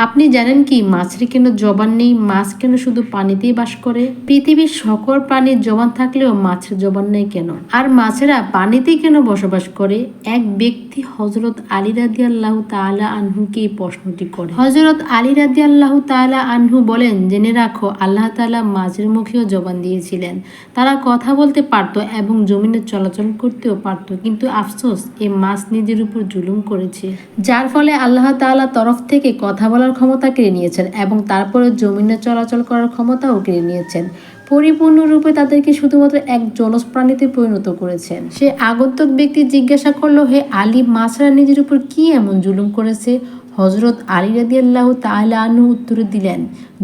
আপনি জানেন কি মাছের কেন জবান নেই? মাছ কেন শুধু পানিতেই বাস করে? পৃথিবীর সকল প্রাণীর জবান থাকলেও মাছের জবান নেই কেন? আর মাছেরা পানিতেই কেন বসবাস করে? এক ব্যক্তি হজরত আলী রাদি আল্লাহ তাআলা আনহুকে এই প্রশ্নটি করে। হজরত আলী রাদি আল্লাহ তাআলা আনহু বলেন, জেনে রাখো, আল্লাহ তাআলা মাছের মুখেও জবান দিয়েছিলেন। তারা কথা বলতে পারত এবং জমিনে চলাচল করতেও পারত। কিন্তু আফসোস, এ মাছ নিজের উপর জুলুম করেছে। যার ফলে আল্লাহ তাআলা তরফ থেকে কথা বলার ক্ষমতা কেড়ে নিয়েছেন এবং তারপরে জমিনে চলাচল করার ক্ষমতাও কেড়ে নিয়েছেন। পরিপূর্ণরূপে তাদেরকে শুধুমাত্র এক জনস প্রাণীতে পরিণত করেছেন। সে আগন্তক ব্যক্তি জিজ্ঞাসা করল, হে আলী মাছরা নিজের উপর কি এমন জুলুম করেছে? হজরত আলী রাদি আল্লাহ তাআলা আনহু উত্তরে দিলেন,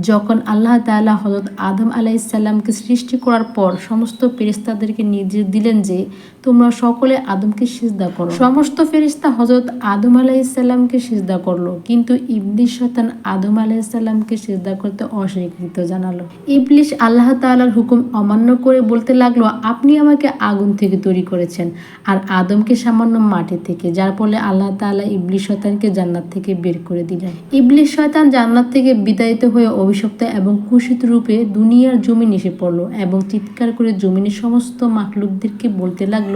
যখন আল্লাহ তাআলা হজরত আদম আলাইসাল্লামকে সৃষ্টি করার পর সমস্ত ফেরিস্তাদেরকে নির্দেশ দিলেন যে, তোমরা সকলে আদমকে সিজদা করো। সমস্ত ফেরিস্তা হজরত আদম আলাইসাল্লামকে সিজদা করল, কিন্তু ইবলিশ শতান আদম আলাইসাল্লামকে সিজদা করতে অস্বীকৃত জানালো। ইবলিশ আল্লাহ তাআলার হুকুম অমান্য করে বলতে লাগল, আপনি আমাকে আগুন থেকে তৈরি করেছেন আর আদমকে সামান্য মাটি থেকে, যার ফলে আল্লাহ তাআলা ইবলিশ শতানকে জান্নাত থেকে বের করে দিলেন। ইবলিশ শয়তান জান্নাত থেকে বিতাড়িত হয়ে অভিশপ্ত এবং কুশিত রূপে দুনিয়ার জমিন এসে পড়ল এবং চিৎকার করে জমিনের সমস্ত মাখলুকদেরকে বলতে লাগল,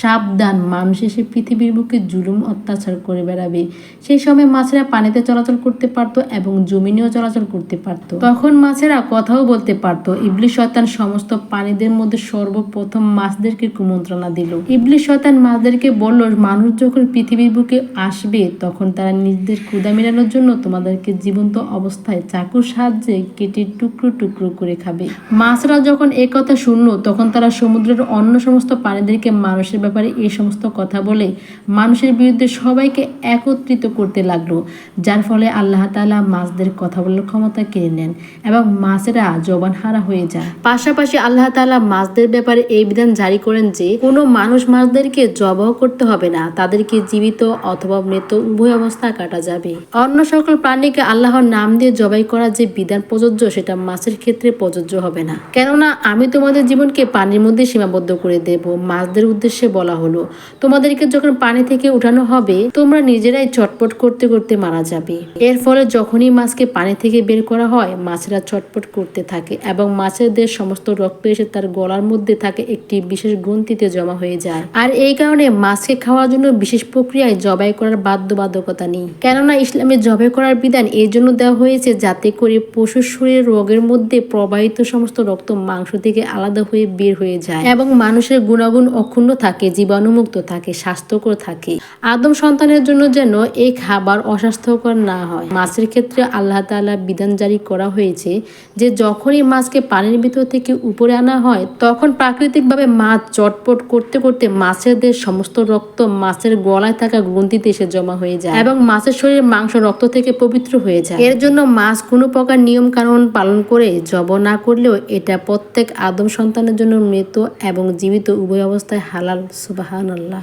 সাবধান, মানুষ এসে পৃথিবীর বুকে জুলুম অত্যাচার করে বেড়াবে। সেই সময় মাছেরা পানিতে চলাচল করতে পারতো এবং জমিনেও চলাচল করতে পারতো। তখন মাছেরা কথাও বলতে পারতো ইবলিশ শয়তান সমস্ত প্রাণীদের মধ্যে সর্বপ্রথম মাছদেরকে কুমন্ত্রণা দিল। ইবলিশ শয়তান মাছদেরকে বলল, মানুষ যখন পৃথিবীর বুকে আসবে, তখন তারা নিজেদের ক্ষুদা মেটানোর জন্য তোমাদেরকে জীবন্ত অবস্থায় চাকুর সাহায্যে কেটে টুকরো টুকরো করে খাবে। মাছরা যখন এ কথা শুনলো, তখন তারা সমুদ্রের অন্য সমস্ত প্রাণীদেরকে মানুষের ব্যাপারে এই সমস্ত কথা বলে মানুষের বিরুদ্ধে সবাইকে একত্রিত করতে লাগল, যার ফলে আল্লাহ তাআলা মাছদের কথা বলার ক্ষমতা কেড়ে নেন এবং মাছেরা জবান হারা হয়ে যায়। পাশাপাশি আল্লাহ তাআলা মাছদের ব্যাপারে এই বিধান জারি করেন যে, কোনো মানুষ মাছদেরকে জবাহ করতে হবে না। তাদেরকে জীবিত অথবা মৃত উভয় অবস্থা কাটা যাবে। অন্য সকল প্রাণীকে আল্লাহর নাম দিয়ে জবাই করা যে বিধান প্রযোজ্য, সেটা মাছের ক্ষেত্রে প্রযোজ্য হবে না। কেননা, আমি তোমাদের জীবনকে পানির মধ্যে সীমাবদ্ধ করে দেব, মাছদের উদ্দেশ্যে বলা হলো। তোমাদেরকে যখন পানি থেকে উঠানো হবে, তোমরা নিজেরাই চটপট করতে করতে মারা যাবে। এর ফলে যখনই মাছকে পানি থেকে বের করা হয়, মাছেরা চটপট করতে থাকে এবং মাছেদের সমস্ত রক্ত এসে তার গলার মধ্যে থাকে একটি বিশেষ গ্রন্থিতে জমা হয়ে যায়। আর এই কারণে মাছকে খাওয়ার জন্য বিশেষ প্রক্রিয়ায় জবাই করার বাধ্যবাধকতা নেই। কেননা ইসলামে জবাই করার বিধান এই জন্য দেওয়া হয়েছে যাতে করে পশুর শরীরের রোগের মধ্যে প্রবাহিত সমস্ত রক্ত মাংস থেকে আলাদা হয়ে বের হয়ে যায় এবং মানুষের গুণাগুণ অক্ষুণ্ণ থাকে, জীবাণুমুক্ত থাকে, স্বাস্থ্যকর থাকে। আদম সন্তানের জন্য যেন এই খাবার অস্বাস্থ্যকর না হয়। মাছের ক্ষেত্রে আল্লাহ তাআলা বিধান জারি করা হয়েছে যে যখনই মাছকে পানির ভিতর থেকে উপরে আনা হয়, তখন প্রাকৃতিকভাবে মাছ চটপট করতে করতে মাছের দেহ সমস্ত রক্ত মাছের গলায় থাকা গ্রন্থিতে এসে জমা হয়ে যায় এবং মাছের শরীরে মাংস, রক্ত থেকে পবিত্র হয়ে যায়। এর জন্য মাছ কোনো প্রকার নিয়ম কানুন পালন করে জব না করলেও এটা প্রত্যেক আদম সন্তানের জন্য মৃত এবং জীবিত উভয় অবস্থায় হালাল সুবাহান আল্লাহ